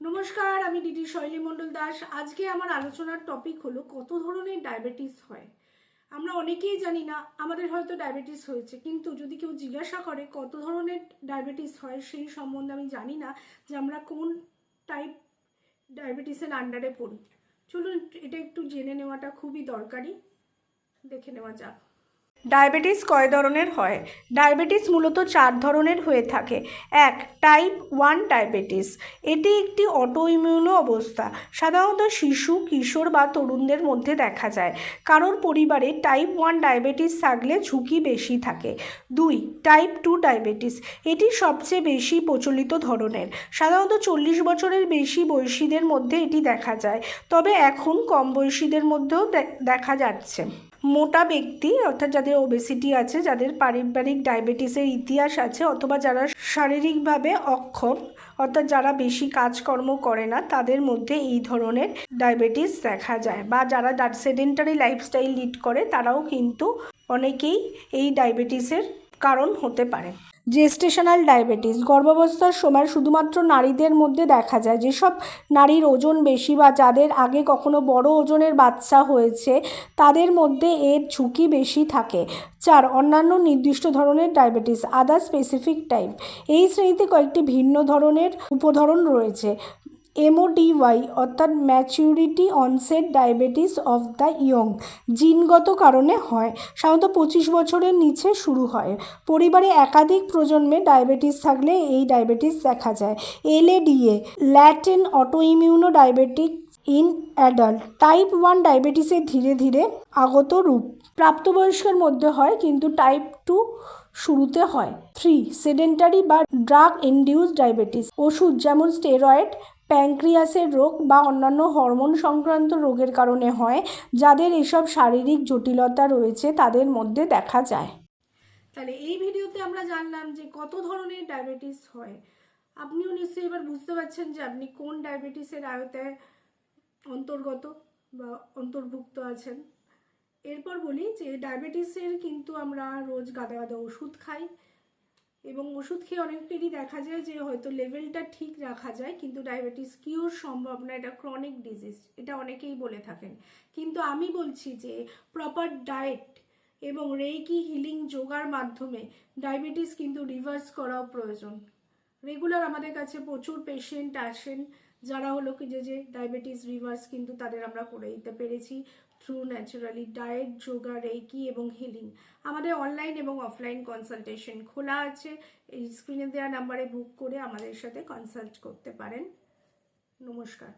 নমস্কার, আমি ডিডি শৈলী মণ্ডল দাস। আজকে আমার আলোচনার টপিক হলো কত ধরনের ডায়াবেটিস হয়। আমরা অনেকেই জানি না, আমাদের হয়তো ডায়াবেটিস হয়েছে, কিন্তু যদি কেউ জিজ্ঞাসা করে কত ধরনের ডায়াবেটিস হয়, সেই সম্বন্ধে আমি জানি না যে আমরা কোন টাইপ ডায়াবেটিসের আন্ডারে পড়ি। চলুন, এটা একটু জেনে নেওয়াটা খুবই দরকারি। দেখে নেওয়া যাক। ডায়াবেটিস কয় ধরনের হয়? ডায়াবেটিস মূলত চার ধরনের হয়ে থাকে। এক টাইপ ওয়ান ডায়াবেটিস এটি একটি অটো অটোইমিউনো অবস্থা। সাধারণত শিশু, কিশোর বা তরুণদের মধ্যে দেখা যায়। কারোর পরিবারে টাইপ ওয়ান ডায়াবেটিস থাকলে ঝুঁকি বেশি থাকে। দুই টাইপ টু ডায়াবেটিস এটি সবচেয়ে বেশি প্রচলিত ধরনের। সাধারণত চল্লিশ বছরের বেশি বয়সীদের মধ্যে এটি দেখা যায়। তবে এখন কম বয়সীদের মধ্যেও দেখা যাচ্ছে। মোটা ব্যক্তি, অর্থাৎ যাদের ওবেসিটি আছে, যাদের পারিবারিক ডায়াবেটিসের ইতিহাস আছে, অথবা যারা শারীরিকভাবে অক্ষম, অর্থাৎ যারা বেশি কাজকর্ম করে না, তাদের মধ্যে এই ধরনের ডায়াবেটিস দেখা যায়। বা যারা সেডেন্টারি লাইফস্টাইল লিড করে, তারাও কিন্তু অনেকেই এই ডায়াবেটিসের কারণ হতে পারে। জেস্টেশনাল ডায়াবেটিস গর্ভাবস্থার সময় শুধুমাত্র নারীদের মধ্যে দেখা যায়। যেসব নারীর ওজন বেশি বা যাদের আগে কখনো বড় ওজনের বাচ্চা হয়েছে, তাদের মধ্যে এর ঝুঁকি বেশি থাকে। চার, অন্যান্য নির্দিষ্ট ধরনের ডায়াবেটিস আদার স্পেসিফিক টাইপ এই শ্রেণীতে কয়েকটি ভিন্ন ধরনের উপধরন রয়েছে। এমওডিওয়াই অর্থাৎ maturity onset diabetes of the young জিনগত কারণে হয়। সাধারণত পঁচিশ বছরের নিচে শুরু হয়। পরিবারে একাধিক প্রজন্মে ডায়াবেটিস থাকলে এই ডায়াবেটিস দেখা যায়। LADA latent autoimmune diabetic in adult type one ডায়াবেটিসের ধীরে ধীরে আগত রূপ। প্রাপ্তবয়স্কের মধ্যে হয়, কিন্তু টাইপ টু শুরুতে হয়। থ্রি সেডেন্টারি বা ড্রাগ ইনডিউস ডায়াবেটিস ওষুধ যেমন স্টেরয়েড প্যাঙ্ক্রিয়াসের রোগ বা অন্যান্য হরমোন সংক্রান্ত রোগের কারণে হয়, যাদের এসব শারীরিক জটিলতা রয়েছে তাদের মধ্যে দেখা যায়। তাহলে এই ভিডিওতে আমরা জানলাম যে কত ধরনের ডায়াবেটিস হয়। আপনিও নিশ্চয়ই এবার বুঝতে পারছেন যে আপনি কোন ডায়াবেটিসের আয়তায় অন্তর্গত বা অন্তর্ভুক্ত আছেন। এরপর বলি যে ডায়াবেটিসের কিন্তু আমরা রোজ গাদা গাদা ওষুধ খাই এবং ওষুধ খেয়ে অনেকেরই দেখা যায় যে হয়তো লেভেলটা ঠিক রাখা যায়, কিন্তু ডায়াবেটিস কিওর সম্ভব না, এটা ক্রনিক ডিজিজ এটা অনেকেই বলে থাকেন। কিন্তু আমি বলছি যে প্রপার ডায়েট এবং রেকি হিলিং যোগার মাধ্যমে ডায়াবেটিস কিন্তু রিভার্স করাও প্রয়োজন। রেগুলার আমাদের কাছে প্রচুর পেশেন্ট আসেন, যারা হলো কি যে যে ডায়াবেটিস রিভার্স কিন্তু তাদের আমরা করে দিতে পেরেছি। Through naturally diet yoga reiki এবং হিলিং আমাদের অনলাইন এবং অফলাইন কনসালটেশন খোলা আছে। এই স্ক্রিনে দেওয়া নাম্বারে বুক করে আমাদের সাথে কনসাল্ট করতে পারেন। নমস্কার।